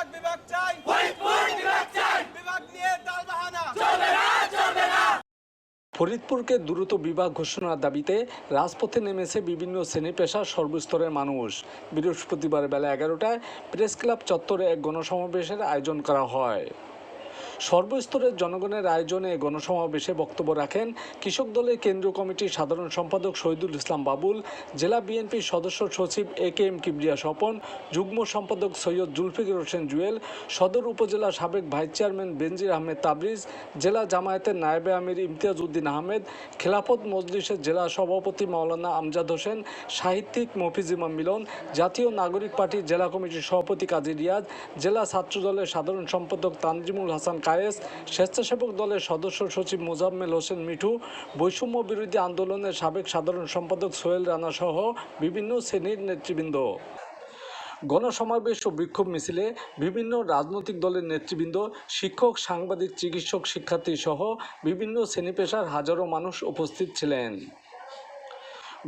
বিভাগ বিভাগ চাই। ফরিদপুর বিভাগ চাই। বিভাগ নিয়ে তালবাহানা চলবে না চলবে না। ফরিদপুরকে দ্রুত বিভাগ ঘোষণার দাবিতে রাজপথে নেমেছে বিভিন্ন শ্রেণি পেশার সর্বস্তরের মানুষ। বৃহস্পতিবার বেলা এগারোটায় প্রেস ক্লাব চত্বরে এক গণসমাবেশের আয়োজন করা হয়। সর্বস্তরের জনগণের আয়োজনে গণসমাবেশে বক্তব্য রাখেন কৃষক দলের কেন্দ্রীয় কমিটির সাধারণ সম্পাদক শহীদুল ইসলাম বাবুল, জেলা বিএনপির সদস্য সচিব A K M Kibria Swapan, যুগ্ম সম্পাদক সৈয়দ জুলফিকার হোসেন জুয়েল, সদর উপজেলা সাবেক ভাইস চেয়ারম্যান বেনজির আহমেদ তাবরিজ, জেলা জামায়াতের নায়েবে আমির ইমতিয়াজ উদ্দিন আহমেদ, খেলাফত মজলিসের জেলা সভাপতি মাওলানা আমজাদ হোসেন, সাহিত্যিক মফিজ ইমাম মিলন, জাতীয় নাগরিক পার্টির জেলা কমিটির সভাপতি কাজী রিয়াজ, জেলা ছাত্র দলের সাধারণ সম্পাদক তানজিমুল হাসান কায়েস স্বেচ্ছাসেবক দলের সদস্য সচিব মোজাম্মেল হোসেন মিঠু, বৈষম্য বিরোধী আন্দোলনের সাবেক সাধারণ সম্পাদক সোহেল রানা সহ বিভিন্ন শ্রেণির নেতৃবৃন্দ। গণসমাবেশ ও বিক্ষোভ মিছিলে বিভিন্ন রাজনৈতিক দলের নেতৃবৃন্দ, শিক্ষক, সাংবাদিক, চিকিৎসক, শিক্ষার্থী সহ বিভিন্ন শ্রেণি পেশার হাজারো মানুষ উপস্থিত ছিলেন।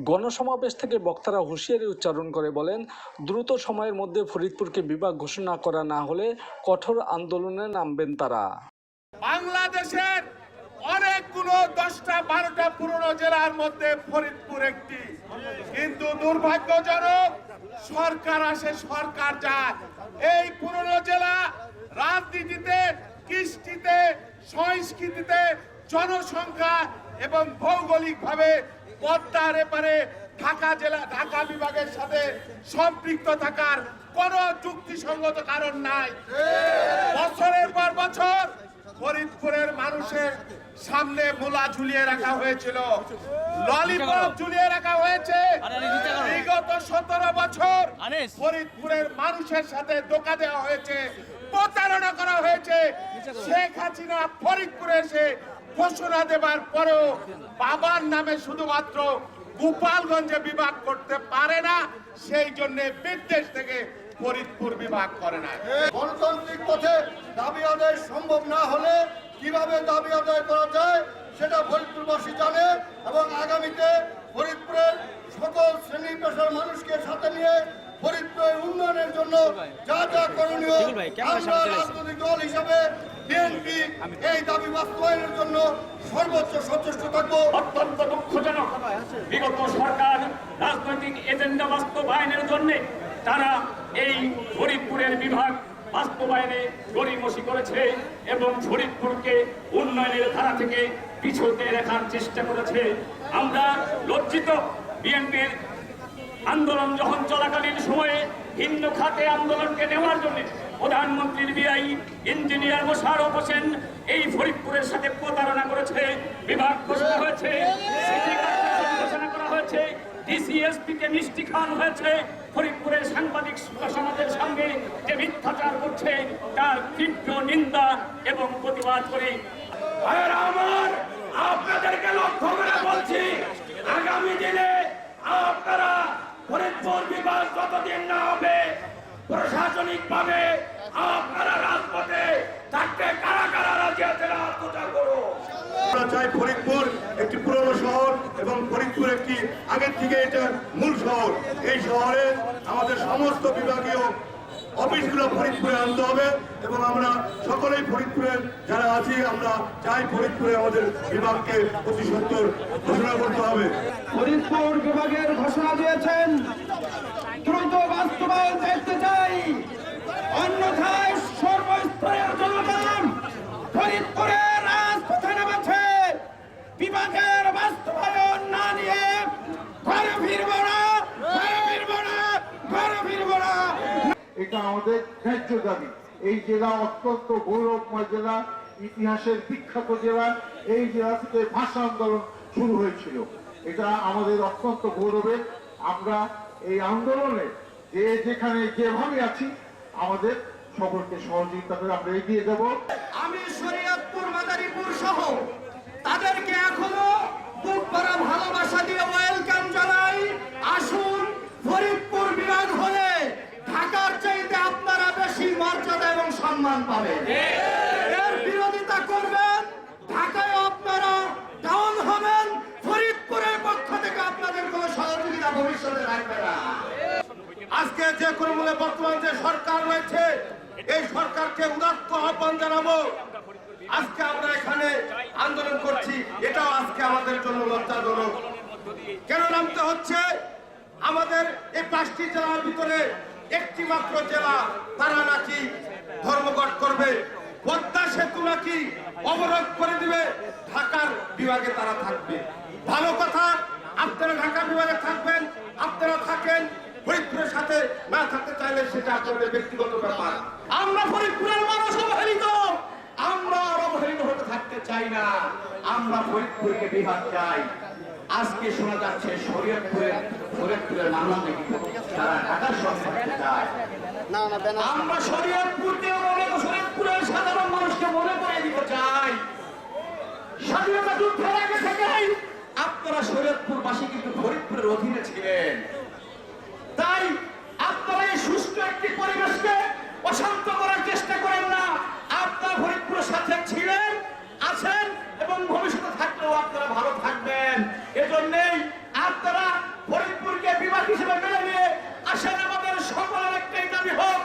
গণসমাবেশ থেকে বক্তারা হুঁশিয়ারি উচ্চারণ করে বলেন, দ্রুত সময়ের মধ্যে ফরিদপুরকে বিভাগ ঘোষণা করা না হলে কঠোর আন্দোলনে নামবেন তারা। বাংলাদেশের অনেকগুলো দশটা বারোটা পুরনো জেলার মধ্যে ফরিদপুর একটি। কিন্তু দুর্ভাগ্যজনক সরকার আসে, সরকার যায়। এই পুরনো জেলা রাজনীতিতে, কৃষ্টিতে, সংস্কৃতিতে জনসংখ্যা এবং ভৌগোলিকভাবে পদ্মার এপারে ঢাকা জেলা ঢাকা বিভাগের সাথে সম্পৃক্ত থাকার কোনো যুক্তিসঙ্গত কারণ নাই। বছরের পর বছর ফরিদপুরের মানুষের সামনে মোলা ঝুলিয়ে রাখা হয়েছিল। ললিপপ ঝুলিয়ে রাখা হয়েছে। বিগত সতেরো বছর ফরিদপুরের মানুষের সাথে ধোকা দেওয়া হয়েছে প্রতারণা করা হয়েছে। শেখ হাসিনা ফরিদপুরে এসে ঘোষণা দেবার পরেও বাবার নামে শুধুমাত্র গোপালগঞ্জে বিভাগ করতে পারে না সেই জন্য বিদেশ থেকে ফরিদপুর বিভাগ করে না। গণতান্ত্রিক পথে দাবি আদায় সম্ভব না হলে কীভাবে দাবি আদায় করা যায় সেটা ফরিদপুরবাসী জানে এবং আগামীতে ফরিদপুরের সকল শ্রেণি পেশার মানুষকে সাথে নিয়ে ফরিদপুরের উন্নয়নের জন্য যা যা করণীয় আমরা রাজনৈতিক দল হিসাবে বিএনপি এই দাবি বাস্তবায়নের জন্য সর্বোচ্চ সচেষ্ট থাকব। অত্যন্ত দুঃখজনক। বিগত সরকার রাজনৈতিক এজেন্ডা বাস্তবায়নের জন্য তারা এই ফরিদপুরের বিভাগ বাস্তবায়নে গড়িমসি করেছে এবং ফরিদপুরকে উন্নয়নের ধারা থেকে পিছুতে রাখার চেষ্টা করেছে। আমরা লজ্জিত বিএনপির আন্দোলন যখন চলাকালীন সময়ে ভিন্ন খাতে আন্দোলনকে নেওয়ার জন্য প্রধানমন্ত্রীর বিআই ইঞ্জিনিয়ার মোশারফ হোসেন এই ফরিদপুরের সাথে প্রতারণা করেছে, বিভাগ ঘোষণা হয়েছে ঘোষণা করা হয়েছে ডিসিএসপি কে মিষ্টি খাওয়ানো হয়েছে, ফরিদপুরের সাংবাদিক সমাজের সঙ্গে যে মিথ্যাচার করছে, তার তীব্র নিন্দা এবং প্রতিবাদ করে। আমার, আপনাদেরকে লক্ষ্য করে বলছি, আগামী দিনে আপনারা ফরিদপুর যতদিন না হবে প্রশাসনিক ভাবে আপনারা রাজপথে থাকতে কারা কারা রাজি আছেন আত্মচার করুন আমরা চাই ফরিদপুর একটি পুরনো শহর এবং ফরিদপুর একটি আগের থেকে এটা মূল শহর। এই শহরে আমাদের সমস্ত বিভাগীয় অফিসগুলো ফরিদপুরে আনতে হবে এবং আমরা সকলেই ফরিদপুরের যারা আছি আমরা চাই ফরিদপুরে আমাদের বিভাগকে অতি সত্তর ঘোষণা করতে হবে। ফরিদপুর বিভাগের ঘোষণা দিয়েছেন দ্রুত বাস্তবায়ন দেখতে চাই। অন্যথায় সর্বস্তরের জনগণ ফরিদপুরের রাজপথে নেমেছে। বিভাগের বাস্তবায়ন না নিয়ে ঘরে ফিরব না, ঘরে ফিরব না, ঘরে ফিরব না। এটা আমাদের ন্যায্য দাবি। এই জেলা অত্যন্ত গৌরবময় জেলা, ইতিহাসের বিখ্যাত জেলা, এই জেলা থেকে ভাষা আন্দোলন শুরু হয়েছিল। এটা আমাদের অত্যন্ত গৌরবের। আমরা এই আন্দোলনে যে যেখানে যেভাবে আছি, আমাদের সকলকে সহযোগিতা করে আমরা এগিয়ে যাব। আমি শরীয়তপুর, মাদারীপুর সহ তাদেরকে এখনও বুক ভরা ভালোবাসা দিয়ে ওয়েলকাম জানাই। আসুন, ফরিদপুর বিভাগ হলে ঢাকার চাইতে আপনারা বেশি মর্যাদা এবং সম্মান পাবেন এর বিরোধিতা করবেন ঢাকায় আপনারা ডাউন হবেন ফরিদপুরের পক্ষ থেকে আপনাদের কোনো সহযোগিতা ভবিষ্যতে থাকবে না আজকে যে কোনো মূলে বর্তমান যে সরকার রয়েছে, এই সরকারকে উদাত্ত আহ্বান জানাব। আজকে আমরা এখানে আন্দোলন করছি, এটাও আজকে আমাদের জন্য লজ্জাজনক। কেন নামতে হচ্ছে? আমাদের এই পাঁচটি জেলার ভিতরে একটি মাত্র জেলা, তারা নাকি ধর্মঘট করবে। পদ্মা সেতু নাকি অবরোধ করে দিবে, ঢাকার বিভাগে তারা থাকবে। ভালো কথা আপনারা ঢাকা বিভাগে থাকবেন আপনারা থাকেন ফরিদপুরের সাথে না থাকতে চাইলে সেটা আপনাদের ব্যক্তিগত ব্যাপার। আমরা ফরিদপুরের মানুষ অবহেলিত। আমরা আর অবহেলিত হতে থাকতে চাই না। আমরা ফরিদপুরকে বিভাগ চাই। আজকে শোনা যাচ্ছে শরীয়তপুরের ফরিদপুরের মানুষ নাকি তারা ঢাকার সঙ্গে থাকতে চায়। আমরা শরীয়তপুরকে মনে শরীয়তপুরের সাধারণ মানুষকে মনে করে দিতে চাই। স্বাধীনতা যুদ্ধের আগে থেকেই আপনারা শরীয়তপুরবাসী কিন্তু ফরিদপুরের অধীনে ছিলেন তাই আপনারা এই সুস্থ একটি পরিবেশকে অশান্ত করার চেষ্টা করেন না আপনারা ফরিদপুরের সাথে ছিলেন আছেন এবং ভবিষ্যতে থাকলেও আপনারা ভালো থাকবেন এজন্যই আপনারা ফরিদপুরকে বিভাগ হিসেবে মেনে নিয়ে আসেন আমাদের সকলের একটাই দাবি হোক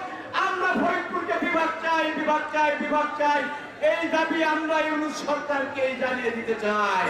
আমরা ফরিদপুরকে বিভাগ চাই বিভাগ চাই বিভাগ চাই। এই দাবি আমরা ইউনুস সরকারকে জানিয়ে দিতে চাই।